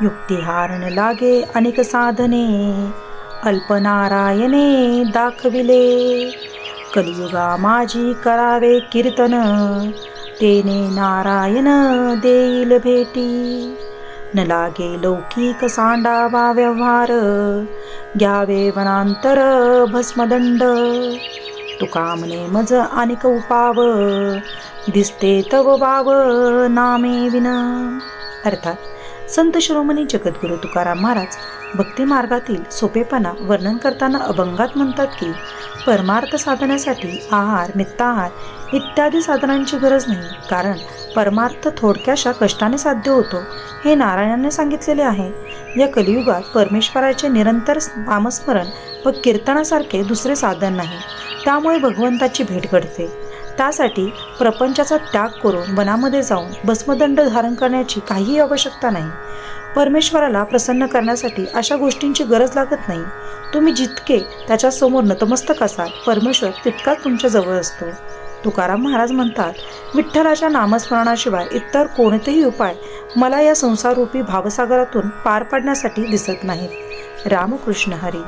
युक्तिहारण लागे अनेक साधने अल्पनारायणे दाखविले. कलियुगा माझी करावे कीर्तन तेने नारायण देईल भेटी. न लागे लौकिक सांडावा व्यवहार घ्यावे वनांतर भस्मदंड. तुकामने मज अनेक उपाव दिसते तव बाव नामे विन. अर्थात संत शिरोमणी जगद्गुरु तुकाराम महाराज भक्ती मार्गातील सोपेपणा वर्णन करताना अभंगात म्हणतात की परमार्थ साधण्यासाठी आहार मित्ताहार इत्यादी साधनांची गरज नाही कारण परमार्थ थोडक्याशा कष्टाने साध्य होतो हे नारायणाने सांगितलेले आहे. या कलियुगात परमेश्वराचे निरंतर नामस्मरण व कीर्तनासारखे दुसरे साधन नाही त्यामुळे भगवंताची भेट घडते. त्यासाठी प्रपंचाचा त्याग करून वनामध्ये जाऊन भस्मदंड धारण करण्याची काहीही आवश्यकता नाही. परमेश्वराला प्रसन्न करण्यासाठी अशा गोष्टींची गरज लागत नाही. तुम्ही जितके त्याच्यासमोर नतमस्तक असाल परमेश्वर तितकाच तुमच्या जवळ असतो. तुकाराम महाराज म्हणतात विठ्ठलाच्या नामस्मरणाशिवाय इतर कोणतेही उपाय मला या संसाररूपी भावसागरातून पार पाडण्यासाठी दिसत नाहीत. रामकृष्ण हरी